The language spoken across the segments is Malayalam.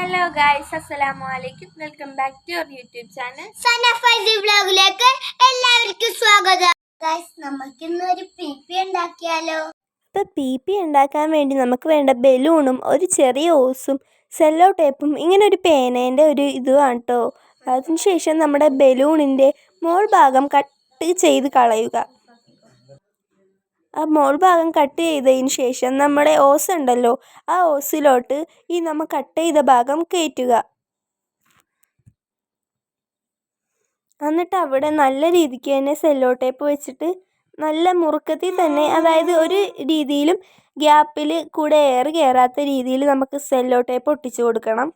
ഹലോ ഗായ്സ് അസ്സലാമു അലൈക്കും welcome back to your YouTube channel സനഫൈസി വ്ലോഗിലേക്ക് എല്ലാവർക്കും സ്വാഗതം. ഗായ്സ് നമുക്ക് ഇന്ന് ഒരു പി പിപി ഉണ്ടാക്കിയാലോ? ഇപ്പൊ പി പി ഉണ്ടാക്കാൻ വേണ്ടി നമുക്ക് വേണ്ട ബലൂണും ഒരു ചെറിയ ഓസും സെല്ലോ ടേപ്പും ഇങ്ങനെ ഒരു പേനേന്റെ ഒരു ഇതുമാണ് കേട്ടോ അതിനുശേഷം നമ്മുടെ ബലൂണിന്റെ മോൾ ഭാഗം കട്ട് ചെയ്ത് കളയുക. ആ മോൾ ഭാഗം കട്ട് ചെയ്തതിന് ശേഷം നമ്മുടെ ഓസ് ഉണ്ടല്ലോ ആ ഓസിലോട്ട് ഈ നമ്മൾ കട്ട് ചെയ്ത ഭാഗം കയറ്റുക എന്നിട്ട് അവിടെ നല്ല രീതിക്ക് തന്നെ സെല്ലോ ടേപ്പ് വെച്ചിട്ട് നല്ല മുറുക്കത്തിൽ തന്നെ അതായത് ഒരു രീതിയിലും ഗ്യാപ്പിൽ കൂടെ എയർ കയറാത്ത രീതിയിൽ നമുക്ക് സെല്ലോ ടേപ്പ് ഒട്ടിച്ചു കൊടുക്കണം.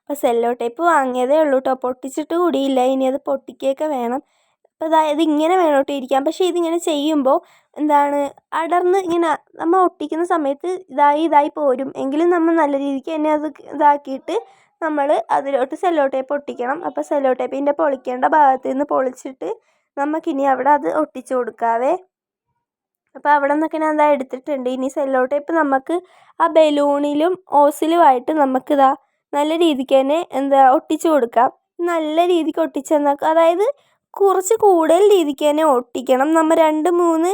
അപ്പോൾ സെല്ലോ ടേപ്പ് വാങ്ങിയതേ ഉള്ളൂ കേട്ടോ പൊട്ടിച്ചിട്ട് കൂടിയില്ല. ഇനി അത് പൊട്ടിക്കുകയൊക്കെ വേണം. അപ്പോൾ അതായത് ഇങ്ങനെ മേലോട്ട് ഇരിക്കാം. പക്ഷേ ഇതിങ്ങനെ ചെയ്യുമ്പോൾ എന്താണ് അടർന്ന് ഇങ്ങനെ നമ്മൾ ഒട്ടിക്കുന്ന സമയത്ത് ഇതായി ഇതായി പോരും. എങ്കിലും നമ്മൾ നല്ല രീതിക്ക് തന്നെ അത് ഇതാക്കിയിട്ട് നമ്മൾ അതിലോട്ട് സെല്ലോ ടേപ്പ് ഒട്ടിക്കണം. അപ്പോൾ സെല്ലോ ടേപ്പിന്റെ പൊളിക്കേണ്ട ഭാഗത്ത് നിന്ന് പൊളിച്ചിട്ട് നമുക്കിനി അവിടെ അത് ഒട്ടിച്ചു കൊടുക്കാവേ. അപ്പോൾ അവിടെ നിന്നൊക്കെ ഞാൻ എന്താ എടുത്തിട്ടുണ്ട്. ഇനി സെല്ലോ ടേപ്പ് നമുക്ക് ആ ബലൂണിലും ഓസിലുമായിട്ട് നമുക്കിതാ നല്ല രീതിക്ക് തന്നെ എന്താ ഒട്ടിച്ചു കൊടുക്കാം. നല്ല രീതിക്ക് ഒട്ടിച്ചു തന്നാൽ അതായത് കുറച്ച് കൂടുതൽ രീതിക്ക് തന്നെ ഒട്ടിക്കണം. നമ്മൾ രണ്ട് മൂന്ന്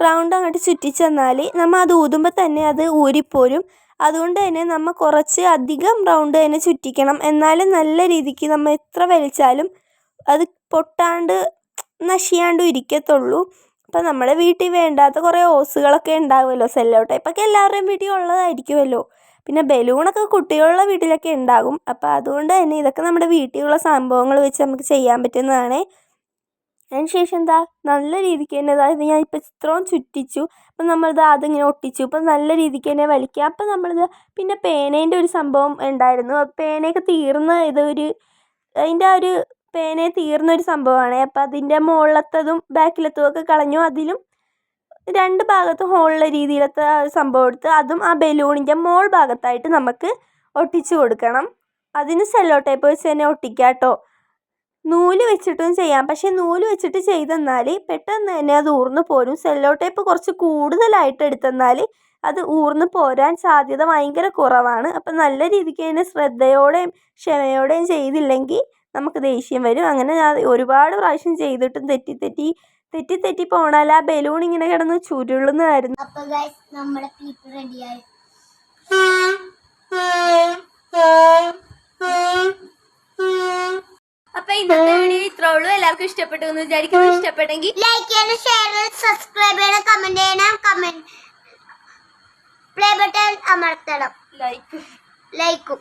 റൗണ്ട് അങ്ങോട്ട് ചുറ്റിച്ചെന്നാൽ നമ്മൾ അത് ഊതുമ്പോൾ തന്നെ അത് ഊരിപ്പോരും. അതുകൊണ്ട് തന്നെ നമ്മൾ കുറച്ച് അധികം റൗണ്ട് തന്നെ ചുറ്റിക്കണം. എന്നാലും നല്ല രീതിക്ക് നമ്മൾ എത്ര വലിച്ചാലും അത് പൊട്ടാണ്ട് നശിയാണ്ടും ഇരിക്കത്തുള്ളൂ. അപ്പം നമ്മുടെ വീട്ടിൽ വേണ്ടാത്ത കുറേ ഓസുകളൊക്കെ ഉണ്ടാവുമല്ലോ സെല്ലോ ടൈപ്പൊക്കെ എല്ലാവരുടെയും വീട്ടിൽ ഉള്ളതായിരിക്കുമല്ലോ. പിന്നെ ബലൂണൊക്കെ കുട്ടികളുടെ വീട്ടിലൊക്കെ ഉണ്ടാകും. അപ്പോൾ അതുകൊണ്ട് തന്നെ ഇതൊക്കെ നമ്മുടെ വീട്ടിലുള്ള സംഭവങ്ങൾ വെച്ച് നമുക്ക് ചെയ്യാൻ പറ്റുന്നതാണ്. അതിന് ശേഷം എന്താ? നല്ല രീതിക്ക് തന്നെ അതായത് ഞാൻ ഇപ്പോൾ ഇത്രയും ചുറ്റിച്ചു അപ്പം നമ്മളിത് അതിങ്ങനെ ഒട്ടിച്ചു അപ്പം നല്ല രീതിക്ക് തന്നെ വലിക്കുക. അപ്പം നമ്മളിത് പിന്നെ പേനേന്റെ ഒരു സംഭവം ഉണ്ടായിരുന്നു. പേനയൊക്കെ തീർന്ന ഇതൊരു അതിന്റെ ആ ഒരു പേന തീർന്ന ഒരു സംഭവമാണ്. അപ്പം അതിന്റെ മുകളിലത്തതും ബാക്കിലത്തതും ഒക്കെ കളഞ്ഞു. അതിലും രണ്ട് ഭാഗത്തും ഹോളുള്ള രീതിയിലത്തെ സംഭവം എടുത്ത് അതും ആ ബലൂണിന്റെ മോൾ ഭാഗത്തായിട്ട് നമുക്ക് ഒട്ടിച്ചു കൊടുക്കണം. അതിന് സെല്ലോ ടേപ്പ് വെച്ച് തന്നെ ഒട്ടിക്കാം കേട്ടോ നൂൽ വെച്ചിട്ടും ചെയ്യാം. പക്ഷേ നൂൽ വെച്ചിട്ട് ചെയ്തെന്നാൽ പെട്ടെന്ന് തന്നെ അത് ഊർന്നു പോരും. സെല്ലോ ടേപ്പ് കുറച്ച് കൂടുതലായിട്ട് എടുത്തെന്നാൽ അത് ഊർന്നു പോരാൻ സാധ്യത ഭയങ്കര കുറവാണ്. അപ്പം നല്ല രീതിക്ക് തന്നെ ശ്രദ്ധയോടെയും ക്ഷമയോടെയും ചെയ്തില്ലെങ്കിൽ നമുക്ക് ദേഷ്യം വരും. അങ്ങനെ ഞാൻ ഒരുപാട് പ്രാവശ്യം ചെയ്തിട്ടും തെറ്റി തെറ്റി തെറ്റി തെറ്റി പോണാൽ ആ ബലൂൺ ഇങ്ങനെ കിടന്ന് ചുരുളുന്നതായിരുന്നു അപ്പൊ നമ്മുടെ റെഡിയായി ഇന്നത്തെ ഇത്രേ എല്ലാവർക്കും ഇഷ്ടപ്പെട്ടു എന്ന് വിചാരിക്കുന്നു. ഇഷ്ടപ്പെട്ടെങ്കിൽ ലൈക്ക് ചെയ്യണം ഷെയർ ചെയ്യണം സബ്സ്ക്രൈബ് ചെയ്യണം കമന്റ് ചെയ്യണം കമന്റ് പ്ലേ ബട്ടൺ അമർത്തണം. ലൈക്ക് ലൈക്കും